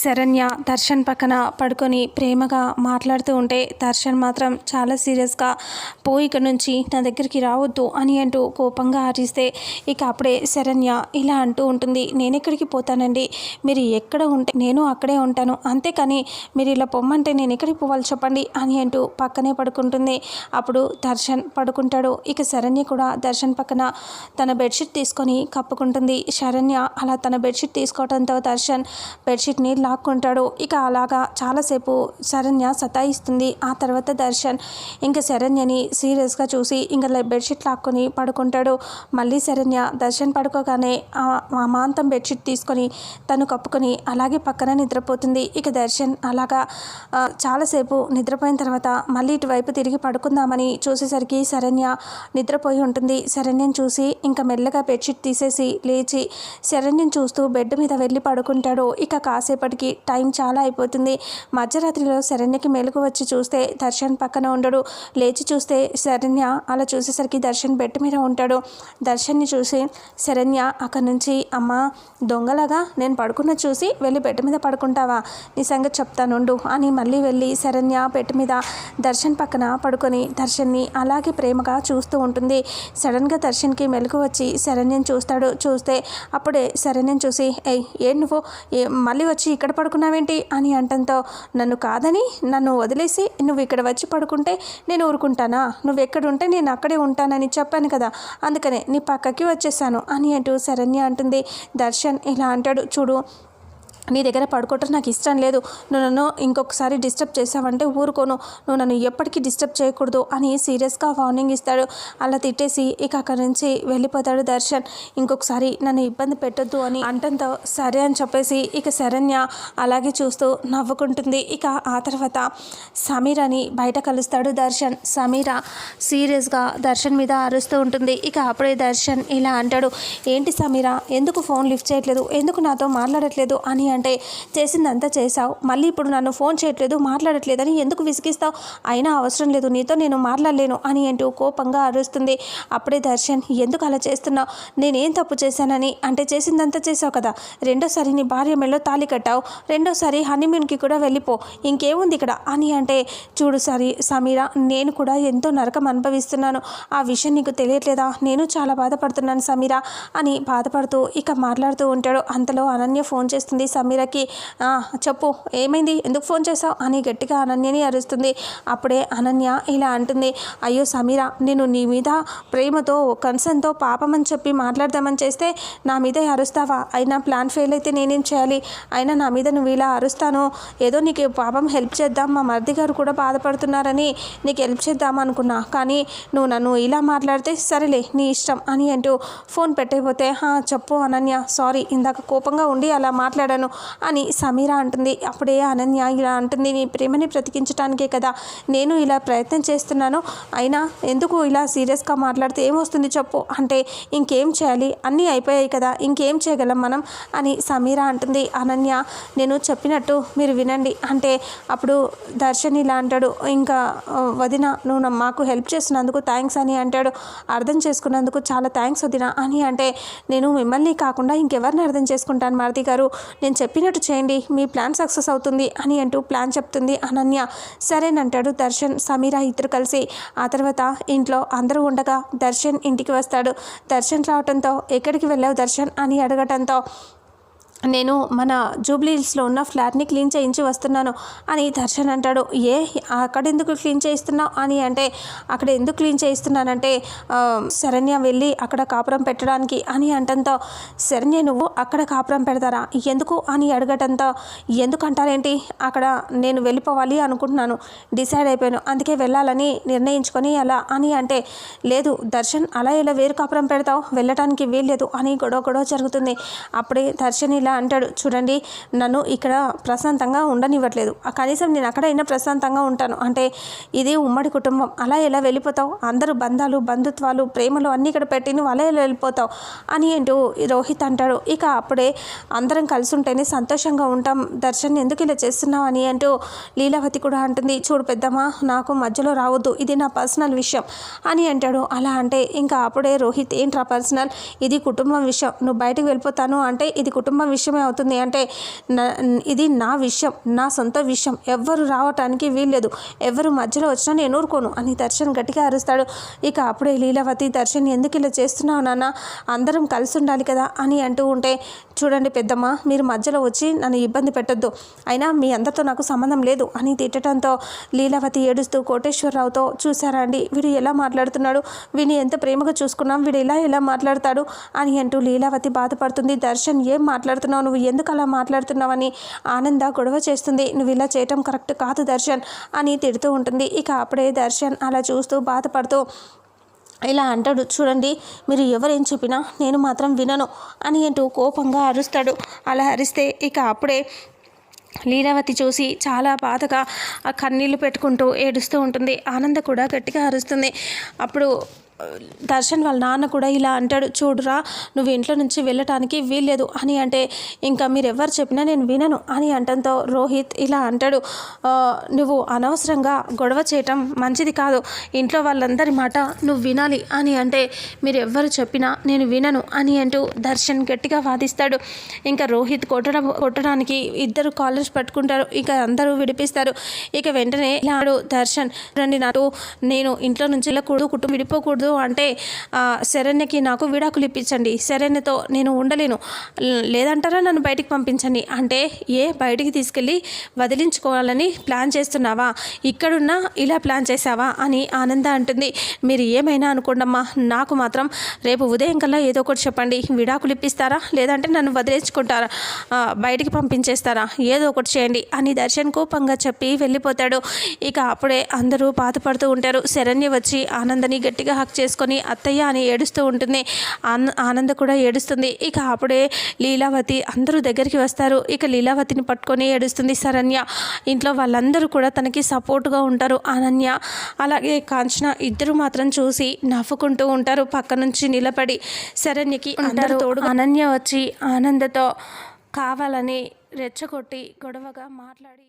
శరణ్య దర్శన్ పక్కన పడుకొని ప్రేమగా మాట్లాడుతూ ఉంటే దర్శన్ మాత్రం చాలా సీరియస్గా పోయి ఇక నుంచి నా దగ్గరికి రావద్దు అని అంటూ కోపంగా ఆరిస్తే ఇక అప్పుడే శరణ్య ఇలా అంటూ ఉంటుంది నేను ఎక్కడికి పోతానండి? మీరు ఎక్కడ ఉంటే నేను అక్కడే ఉంటాను. అంతేకాని మీరు ఇలా పొమ్మంటే నేను ఎక్కడికి పోవాలి చెప్పండి అని అంటూ పక్కనే పడుకుంటుంది. అప్పుడు దర్శన్ పడుకుంటాడు. ఇక శరణ్య కూడా దర్శన్ పక్కన తన బెడ్షీట్ తీసుకొని కప్పుకుంటుంది. శరణ్య అలా తన బెడ్షీట్ తీసుకోవడంతో దర్శన్ బెడ్షీట్ని లాక్కుంటాడు. ఇక అలాగా చాలాసేపు శరణ్య సతాయిస్తుంది. ఆ తర్వాత దర్శన్ ఇంకా శరణ్యని సీరియస్గా చూసి ఇంకా బెడ్షీట్ లాక్కొని పడుకుంటాడు. మళ్ళీ శరణ్య దర్శన్ పడుకోగానే ఆ మాంతం బెడ్షీట్ తీసుకొని తను కప్పుకొని అలాగే పక్కన నిద్రపోతుంది. ఇక దర్శన్ అలాగా చాలాసేపు నిద్రపోయిన తర్వాత మళ్ళీ ఇటువైపు తిరిగి పడుకుందామని చూసేసరికి శరణ్య నిద్రపోయి ఉంటుంది. శరణ్యం చూసి ఇంకా మెల్లగా బెడ్షీట్ తీసేసి లేచి శరణ్యం చూస్తూ బెడ్ మీద వెళ్ళి పడుకుంటాడు. ఇక కాసేపటికి టైం చాలా అయిపోతుంది. మధ్యరాత్రిలో శరణ్యకి మెలకు వచ్చి చూస్తే దర్శన్ పక్కన ఉండడు. లేచి చూస్తే శరణ్య అలా చూసేసరికి దర్శన్ బెడ్ మీద ఉంటాడు. దర్శన్ని చూసి శరణ్య అక్కడి నుంచి అమ్మ దొంగలాగా నేను పడుకున్న చూసి వెళ్ళి బెడ్ మీద పడుకుంటావా? నీ సంగతి చెప్తానుండు అని మళ్ళీ వెళ్ళి శరణ్య బెడ్ మీద దర్శన్ పక్కన పడుకొని దర్శన్ని అలాగే ప్రేమగా చూస్తూ ఉంటుంది. సడన్గా దర్శన్కి మెలకు వచ్చి శరణ్యం చూస్తాడు. చూస్తే అప్పుడే శరణ్యం చూసి ఏయ్ ఏం నువ్వు? మళ్ళీ వచ్చి ఇక్కడ పడుకున్నావేంటి అని అంటంతో నన్ను కాదని నన్ను వదిలేసి నువ్వు ఇక్కడ వచ్చి పడుకుంటే నేను ఊరుకుంటానా? నువ్వు ఎక్కడ ఉంటే నేను అక్కడే ఉంటానని చెప్పాను కదా అందుకనే నీ పక్కకి వచ్చేసాను అని అంటూ శరణ్య అంటుంది. దర్శన్ ఇలా అంటాడు చూడు నీ దగ్గర పడుకోవటం నాకు ఇష్టం లేదు. నువ్వు నన్ను ఇంకొకసారి డిస్టర్బ్ చేసావంటే ఊరుకోను. నువ్వు నన్ను ఎప్పటికీ డిస్టర్బ్ చేయకూడదు అని సీరియస్గా వార్నింగ్ ఇస్తాడు. అలా తిట్టేసి ఇక అక్కడి నుంచి వెళ్ళిపోతాడు దర్శన్. ఇంకొకసారి నన్ను ఇబ్బంది పెట్టొద్దు అని అంటంతో సరే అని చెప్పేసి ఇక శరణ్య అలాగే చూస్తూ నవ్వుకుంటుంది. ఇక ఆ తర్వాత సమీరని బయట కలుస్తాడు దర్శన్. సమీర సీరియస్గా దర్శన్ మీద అరుస్తూ ఉంటుంది. ఇక అప్పుడే దర్శన్ ఇలా అంటాడు ఏంటి సమీర? ఎందుకు ఫోన్ లిఫ్ట్ చేయట్లేదు? ఎందుకు నాతో మాట్లాడట్లేదు? అని అంటే చేసిందంతా చేశావు. మళ్ళీ ఇప్పుడు నన్ను ఫోన్ చేయట్లేదు మాట్లాడట్లేదని ఎందుకు విసిగిస్తావు? అయినా అవసరం లేదు నీతో నేను మాట్లాడలేను అని అంటూ కోపంగా అరుస్తుంది. అప్పుడే దర్శన్ ఎందుకు అలా చేస్తున్నావు? నేనేం తప్పు చేశానని? అంటే చేసిందంతా చేసావు కదా? రెండోసారి నీ భార్య మెళ్ళో తాళి కట్టావు. రెండోసారి హనీమూన్కి కూడా వెళ్ళిపో. ఇంకేముంది ఇక్కడ? అని అంటే చూడు సరి సమీర నేను కూడా ఎంతో నరకం అనుభవిస్తున్నాను. ఆ విషయం నీకు తెలియట్లేదా? నేను చాలా బాధపడుతున్నాను సమీర అని బాధపడుతూ ఇక మాట్లాడుతూ ఉంటాడు. అంతలో అనన్య ఫోన్ చేస్తుంది సమీరకి చెప్పు ఏమైంది? ఎందుకు ఫోన్ చేసావు అని గట్టిగా అనన్యని అరుస్తుంది. అప్పుడే అనన్య ఇలా అంటుంది అయ్యో సమీర నేను నీ మీద ప్రేమతో కన్సర్న్తో పాపమని చెప్పి మాట్లాడదామని చేస్తే నా మీదే అరుస్తావా? అయినా ప్లాన్ ఫెయిల్ అయితే నేనేం చేయాలి? అయినా నా మీద నువ్వు ఇలా అరుస్తాను? ఏదో నీకు పాపం హెల్ప్ చేద్దాం. మా మరిది గారు కూడా బాధపడుతున్నారని నీకు హెల్ప్ చేద్దాం అనుకున్నా. కానీ నువ్వు నన్ను ఇలా మాట్లాడితే సరేలే నీ ఇష్టం అని అంటూ ఫోన్ పెట్టకపోతే "హా, చెప్పు అనన్య సారీ ఇందాక కోపంగా ఉండి అలా మాట్లాడాను. అని సమీర అంటుంది. అప్పుడే అనన్య ఇలా అంటుంది నీ ప్రేమని బ్రతికించడానికే కదా నేను ఇలా ప్రయత్నం చేస్తున్నాను. అయినా ఎందుకు ఇలా సీరియస్గా మాట్లాడితే ఏమొస్తుంది చెప్పు. అంటే ఇంకేం చేయాలి? అన్నీ అయిపోయాయి కదా ఇంకేం చేయగలం మనం? అని సమీర అంటుంది. అనన్య నేను చెప్పినట్టు మీరు వినండి. అంటే అప్పుడు దర్శన్ ఇలా అంటాడు ఇంకా వదిన నువ్వు నా- మాకు హెల్ప్ చేసినందుకు థ్యాంక్స్ అని అంటాడు. అర్థం చేసుకున్నందుకు చాలా థ్యాంక్స్ వదిన అని. అంటే నేను మిమ్మల్ని కాకుండా ఇంకెవరిని అర్థం చేసుకుంటాను మారుతి గారు? నేను చెప్పినట్టు చేయండి మీ ప్లాన్ సక్సెస్ అవుతుంది అని అంటూ ప్లాన్ చెప్తుంది అనన్య. సరేనంటాడు దర్శన్ సమీర ఇద్దరు కలిసి. ఆ తర్వాత ఇంట్లో అందరూ ఉండగా దర్శన్ ఇంటికి వస్తాడు. దర్శన్ రావడంతో ఎక్కడికి వెళ్ళావు దర్శన్? అని అడగటంతో నేను మన జూబ్లీహిల్స్లో ఉన్న ఫ్లాట్ని క్లీన్ చేయించి వస్తున్నాను. అని దర్శన్ అంటాడు. ఏ? అక్కడ ఎందుకు క్లీన్ చేయిస్తున్నావు? అని అంటే అక్కడ ఎందుకు క్లీన్ చేయిస్తున్నానంటే శరణ్య వెళ్ళి అక్కడ కాపురం పెట్టడానికి అని అంటంతో శరణ్య నువ్వు అక్కడ కాపురం పెడతారా? ఎందుకు? అని అడగటంతో ఎందుకు అంటారేంటి అక్కడ నేను వెళ్ళిపోవాలి అనుకుంటున్నాను. డిసైడ్ అయిపోయాను. అందుకే వెళ్ళాలని నిర్ణయించుకొని అలా అని అంటే లేదు దర్శన్ అలా ఇలా వేరు కాపురం పెడతావు? వెళ్ళటానికి వీల్లేదు అని గొడవ గొడవ జరుగుతుంది. అప్పుడే దర్శన్ ఇలా అంటాడు. చూడండి నన్ను ఇక్కడ ప్రశాంతంగా ఉండనివ్వట్లేదు. ఆ కనీసం నేను అక్కడైనా ప్రశాంతంగా ఉంటాను. అంటే ఇది ఉమ్మడి కుటుంబం. అలా ఎలా వెళ్ళిపోతావు? అందరూ బంధాలు బంధుత్వాలు ప్రేమలు అన్నీ ఇక్కడ పెట్టి నువ్వు అలా ఎలా వెళ్ళిపోతావు? అని అంటూ రోహిత్ అంటాడు. ఇక అప్పుడే అందరం కలిసి ఉంటేనే సంతోషంగా ఉంటాం. దర్శన్ ఎందుకు ఇలా చేస్తున్నావు అని అంటూ లీలావతి కూడా అంటుంది. చూడు పెద్దమ్మ నాకు మధ్యలో రావద్దు. ఇది నా పర్సనల్ విషయం అని అంటాడు. అలా అంటే ఇంకా అప్పుడే రోహిత్ ఏంట్రా పర్సనల్? ఇది కుటుంబం విషయం. నువ్వు బయటకు వెళ్ళిపోతాను అంటే ఇది కుటుంబం విషయం విషయమే అవుతుంది. అంటే నా- ఇది నా విషయం నా సొంత విషయం. ఎవ్వరు రావటానికి వీల్లేదు. ఎవరు మధ్యలో వచ్చినా నేను ఊరుకోను అని దర్శన్ గట్టిగా అరుస్తాడు. ఇక అప్పుడే లీలావతి దర్శన్ ఎందుకు ఇలా చేస్తున్నావు నాన్న? అందరం కలిసి ఉండాలి కదా? అని అంటూ ఉంటే చూడండి పెద్దమ్మ మీరు మధ్యలో వచ్చి నన్ను ఇబ్బంది పెట్టొద్దు. అయినా మీ అందరితో నాకు సంబంధం లేదు అని తిట్టడంతో లీలావతి ఏడుస్తూ కోటేశ్వరరావుతో చూసారా అండి? వీడు ఎలా మాట్లాడుతున్నాడు? వీడిని ఎంత ప్రేమగా చూసుకున్నాం? వీడు ఇలా ఎలా మాట్లాడతాడు? అని అంటూ లీలావతి బాధపడుతుంది. దర్శన్ ఏం మాట్లాడుతున్నావు నువ్వు ఎందుకు అలా మాట్లాడుతున్నావని ఆనంద గొడవ చేస్తుంది. నువ్వు ఇలా చేయటం కరెక్ట్ కాదు దర్శన్ అని తిడుతూ ఉంటుంది. ఇక అప్పుడే దర్శన్ అలా చూస్తూ బాధపడుతూ ఇలా అంటాడు చూడండి మీరు ఎవరేం చెప్పినా నేను మాత్రం వినను అని అంటూ కోపంగా అరుస్తాడు. అలా అరిస్తే ఇక అప్పుడే లీలావతి చూసి చాలా బాధగా ఆ కన్నీళ్ళు పెట్టుకుంటూ ఏడుస్తూ ఉంటుంది. ఆనంద కూడా గట్టిగా అరుస్తుంది. అప్పుడు దర్శన్ వాళ్ళ నాన్న కూడా ఇలా అంటాడు చూడురా నువ్వు ఇంట్లో నుంచి వెళ్ళటానికి వీల్లేదు. అని అంటే ఇంకా మీరు ఎవరు చెప్పినా నేను వినను. అని అంటంతో రోహిత్ ఇలా అంటాడు నువ్వు అనవసరంగా గొడవ చేయటం మంచిది కాదు. ఇంట్లో వాళ్ళందరి మాట నువ్వు వినాలి. అని అంటే మీరు ఎవ్వరు చెప్పినా నేను వినను. అని అంటూ దర్శన్ గట్టిగా వాదిస్తాడు. ఇంకా రోహిత్ కొట్టడం కొట్టడానికి ఇద్దరు కాలర్స్ పట్టుకుంటారు. ఇక అందరూ విడిపిస్తారు. ఇక వెంటనే ఇలా దర్శన్ రండి నాటు నేను ఇంట్లో నుంచి వెళ్ళకూడదు కుటుంబం విడిపోకూడదు. అంటే శరణ్యకి నాకు విడాకులు ఇప్పించండి. శరణ్యతో నేను ఉండలేను. లేదంటారా నన్ను బయటికి పంపించండి? అంటే ఏ బయటికి తీసుకెళ్ళి వదిలించుకోవాలని ప్లాన్ చేస్తున్నావా? ఇక్కడున్నా ఇలా ప్లాన్ చేసావా అని ఆనంద అంటుంది. మీరు ఏమైనా అనుకోండమ్మా నాకు మాత్రం రేపు ఉదయం కల్లా ఏదో ఒకటి చెప్పండి. విడాకులు ఇప్పిస్తారా? లేదంటే నన్ను వదిలించుకుంటారా బయటికి పంపించేస్తారా? ఏదో ఒకటి చేయండి అని దర్శన్ కోపంగా చెప్పి వెళ్ళిపోతాడు. ఇక అప్పుడే అందరూ బాధపడుతూ ఉంటారు. శరణ్య వచ్చి ఆనందని గట్టిగా హక్ చేసుకొని అత్తయ్య అని ఏడుస్తూ ఉంటుంది. ఆన- ఆనంద కూడా ఏడుస్తుంది. ఇక అప్పుడే లీలావతి అందరూ దగ్గరికి వస్తారు. ఇక లీలావతిని పట్టుకొని ఏడుస్తుంది శరణ్య. ఇంట్లో వాళ్ళందరూ కూడా తనకి సపోర్ట్గా ఉంటారు అనన్య. అలాగే కాంచన ఇద్దరు మాత్రం చూసి నవ్వుకుంటూ ఉంటారు. పక్క నుంచి నిలబడి శరణ్యకి అందరూ తోడు అనన్య వచ్చి ఆనందతో కావాలని రెచ్చగొట్టి గొడవగా మాట్లాడి